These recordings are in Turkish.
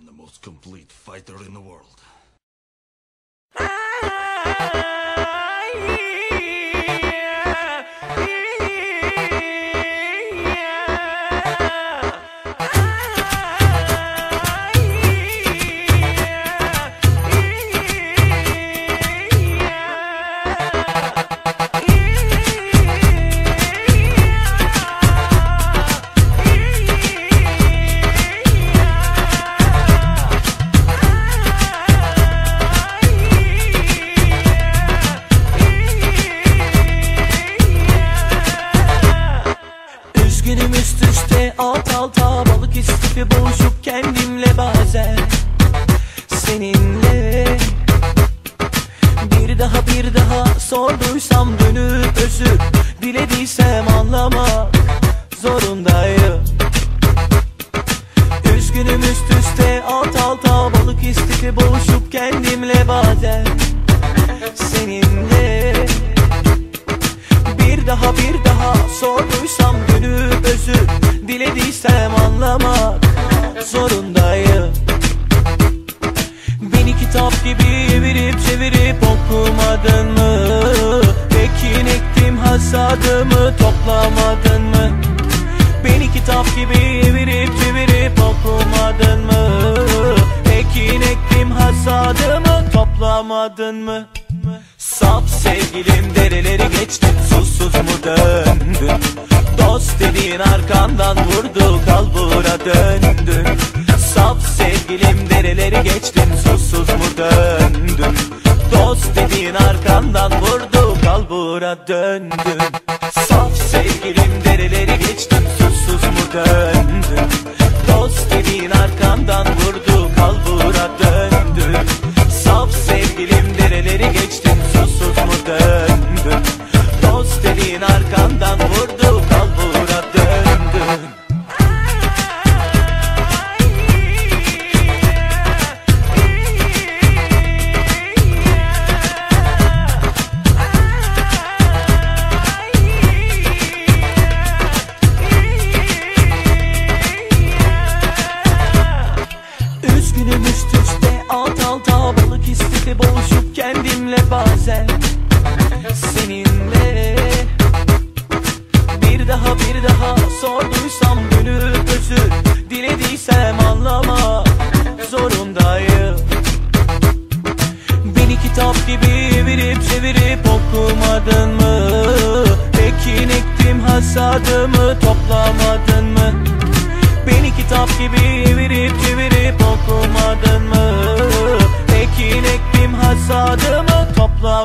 am the most complete fighter in the world. İstifi boğuşup kendimle bazen Seninle. Bir daha bir daha sorduysam dönüp özür Dilediysem anlamak zorundayım. Üzgünüm üst üste alt alta balık istifi boğuşup kendimle bazen kitap gibi evirip çevirip okumadın mı? Ekin ektim hasadımı toplamadın mı? Beni kitap gibi evirip çevirip okumadın mı? Ekin ektim hasadımı toplamadın mı? Saf sevgilim dereleri geçtin susuz mu döndün Dost dediğin arkandan vurdu kalbura döndün Saf sevgilim dereleri geçtin susuz mu döndün Dost dediğin arkandan vurdu kalbura döndün Saf sevgilim dereleri geçtin susuz mu döndün Dost dediğin arkandan vurdu kalbura bazen Seninle Bir daha bir daha sorduysam dönüp özür Dilediysem anlamak zorundayım Beni kitap gibi evirip çevirip okumadın mı?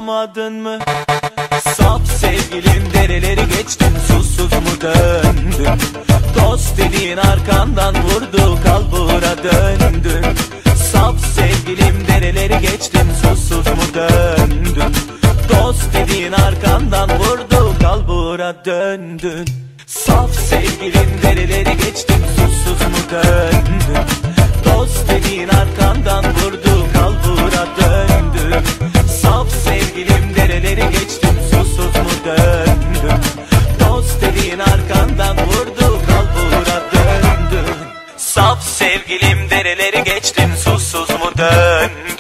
Toplamadın mı? Saf sevgilim dereleri geçtin susuz mu döndün? Dost dediğin arkandan vurdu kalbura döndün Saf sevgilim dereleri geçtin susuz mu döndün? Dost dediğin arkandan vurdu kalbura döndün Saf sevgilim dereleri geçtin susuz mu döndün? Dost dediğin arkandan vurdu kalbura döndün Saf sevgilim dereleri geçtin susuz mu döndün? Dost dediğin arkandan vurdu kalbura döndün Saf sevgilim dereleri geçtin susuz mu döndün?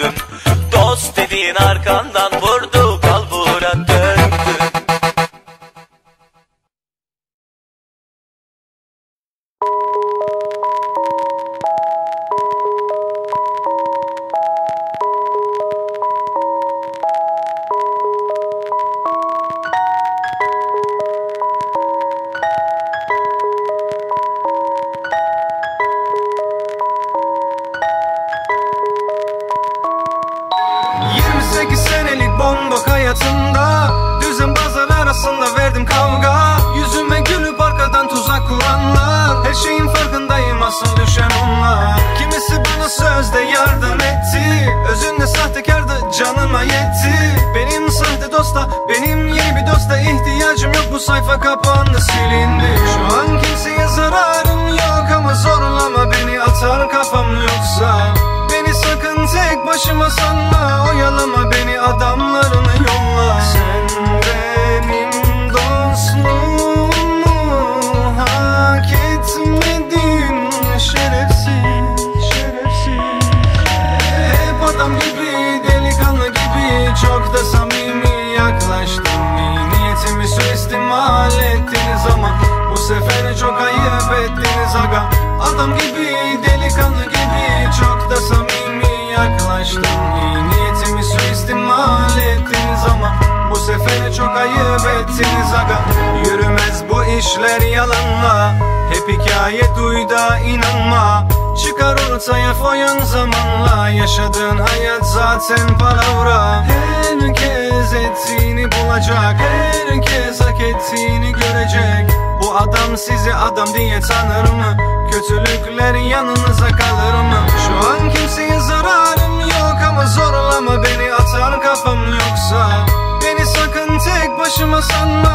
Hayatımda Düzenbazlar arasında verdim kavga. Yüzüme gülüp arkadan tuzak kuranlar Her şeyin farkındayım asıl düşen onlar. Kimisi bana sözde yardım etti Özünde sahtekardı canıma yetti. Benim sahte dosta benim yeni bir dosta ihtiyacım yok Bu sayfa kapandı silindi. Şu an kimseye zararım yok ama zorlama beni atar kafam yoksa. Beni sakın tek başıma sanma Oyalama ettiniz aga Adam gibi delikanlı gibi Çok da samimi yaklaştım. İyi niyetimi suistimal ettiniz ama Bu sefer çok ayıp ettiniz aga. Yürümez bu işler yalanla Hep hikaye duy inanma. Çıkar ortaya foyun zamanla Yaşadığın hayat zaten palavra. Herkes ettiğini bulacak Herkes hak ettiğini görecek adam sizi adam diye tanır mı? Kötülükler yanınıza kalır mı? Şu an kimseye zararım yok ama zorlama beni atar kafam yoksa Beni sakın tek başıma sanma